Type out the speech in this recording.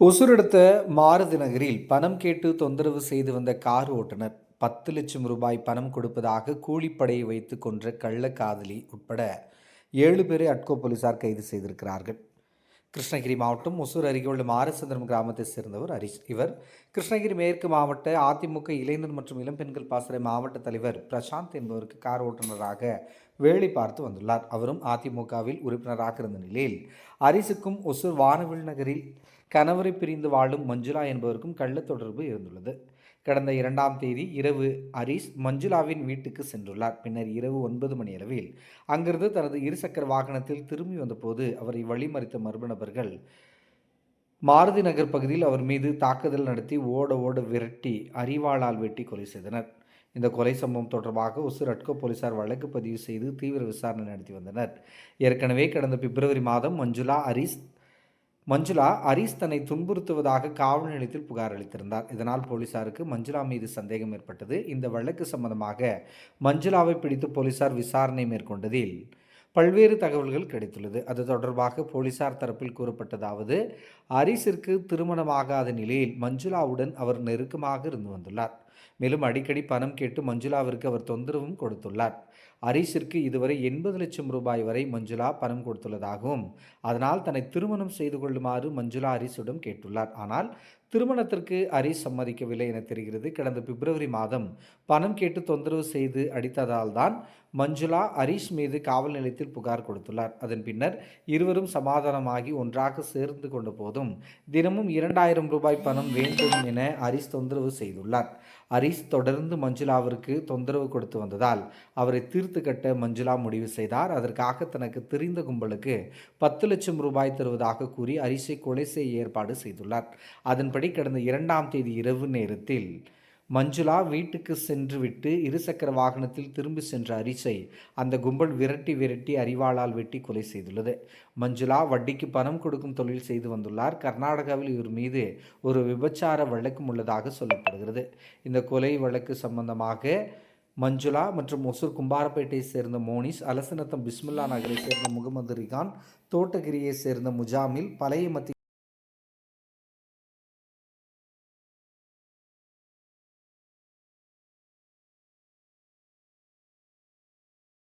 ஒசூரெடுத்த மாருதி நகரில் பணம் கேட்டு தொந்தரவு செய்து வந்த கார் ஓட்டுநர் பத்து லட்சம் ரூபாய் பணம் கொடுப்பதாக கூலிப்படையை வைத்து கொன்ற கள்ளக்காதலி உட்பட ஏழு பேரை அட்கோ போலீசார் கைது செய்திருக்கிறார்கள். கிருஷ்ணகிரி மாவட்டம் ஒசூர் அருகே உள்ள மாரசந்திரம் கிராமத்தை சேர்ந்தவர் ஹரிஷ். இவர் கிருஷ்ணகிரி மேற்கு மாவட்ட அதிமுக இளைஞர் மற்றும் இளம்பெண்கள் பாசறை மாவட்ட தலைவர் பிரசாந்த் என்பவருக்கு கார் ஓட்டுநராக வேலை பார்த்து வந்துள்ளார். அவரும் அதிமுகவில் உறுப்பினராக இருந்த நிலையில் அரிசுக்கும் ஒசூர் வானவில் நகரில் கணவரை பிரிந்து வாழும் மஞ்சுளா என்பவருக்கும் கள்ள தொடர்பு இருந்துள்ளது. கடந்த இரண்டாம் தேதி இரவு ஹரிஷ் மஞ்சுளாவின் வீட்டுக்கு சென்றுள்ளார். பின்னர் இரவு ஒன்பது மணி அளவில் அங்கிருந்து தனது இருசக்கர வாகனத்தில் திரும்பி வந்தபோது அவரை வழிமறித்த மர்ம நபர்கள் மாருதி நகர் பகுதியில் அவர் மீது தாக்குதல் நடத்தி ஓட ஓட விரட்டி அரிவாளால் வெட்டி கொலை செய்தனர். இந்த கொலை சம்பவம் தொடர்பாக ஒசூர் அட்கோ போலீசார் வழக்கு பதிவு செய்து தீவிர விசாரணை நடத்தி வந்தனர். ஏற்கனவே கடந்த பிப்ரவரி மாதம் மஞ்சுளா ஹரிஸ் மஞ்சுளா ஹரிஸ் தன்னை துன்புறுத்துவதாக காவல் நிலையத்தில் புகார் அளித்திருந்தார். இதனால் போலீசாருக்கு மஞ்சுளா மீது சந்தேகம் ஏற்பட்டது. இந்த வழக்கு சம்பந்தமாக மஞ்சுளாவை பிடித்து போலீசார் விசாரணை மேற்கொண்டதில் பல்வேறு தகவல்கள் கிடைத்துள்ளது. அது தொடர்பாக போலீசார் தரப்பில் கூறப்பட்டதாவது ஹரிஸிற்கு திருமணமாகாத நிலையில் மஞ்சுளாவுடன் அவர் நெருக்கமாக இருந்து வந்துள்ளார். மேலும் அடிக்கடி பணம் கேட்டு மஞ்சுளாவிற்கு அவர் தொந்தரவும் கொடுத்துள்ளார். ஹரிஷிற்கு இதுவரை எண்பது லட்சம் ரூபாய் வரை மஞ்சுளா பணம் கொடுத்துள்ளதாகவும் அதனால் தன்னை திருமணம் செய்து கொள்ளுமாறு மஞ்சுளா ஹரிஷிடம் கேட்டுள்ளார். ஆனால் திருமணத்திற்கு ஹரிஷ் சம்மதிக்கவில்லை என தெரிகிறது. கடந்த பிப்ரவரி மாதம் பணம் கேட்டு தொந்தரவு செய்து அடித்ததால் தான் மஞ்சுளா ஹரிஷ் மீது காவல் நிலையத்தில் புகார் கொடுத்துள்ளார். அதன் பின்னர் இருவரும் சமாதானமாகி ஒன்றாக சேர்ந்து கொண்ட போதும் தினமும் இரண்டாயிரம் ரூபாய் பணம் வேண்டும் என ஹரிஷ் தொந்தரவு செய்துள்ளார். ஹரிஷ் தொடர்ந்து மஞ்சுளாவிற்கு தொந்தரவு கொடுத்து வந்ததால் அவரை தீர்த்து கட்ட மஞ்சுளா முடிவு செய்தார். அதற்காக தனக்கு தெரிந்த கும்பலுக்கு பத்து லட்சம் ரூபாய் தருவதாக கூறி அரிசை கொலை செய்ய ஏற்பாடு செய்துள்ளார். அதன்படி கடந்த இரண்டாம் தேதி இரவு நேரத்தில் மஞ்சுளா வீட்டுக்கு சென்று விட்டு இருசக்கர வாகனத்தில் திரும்பி சென்ற அரிசை அந்த கும்பல் விரட்டி விரட்டி அறிவாளால் வெட்டி கொலை செய்துள்ளது. மஞ்சுளா வட்டிக்கு பணம் கொடுக்கும் தொழில் செய்து வந்துள்ளார். கர்நாடகாவில் இவர் மீது ஒரு விபச்சார வழக்கும் உள்ளதாக சொல்லப்படுகிறது. இந்த கொலை வழக்கு சம்பந்தமாக மஞ்சுளா மற்றும் ஒசூர் கும்பாரப்பேட்டையை சேர்ந்த மோனிஸ் அலசனத்தம் பிஸ்மில்லா நகரை சேர்ந்த முகமது ரிகான் தோட்டகிரியை சேர்ந்த முஜாமில் பழைய மத்திய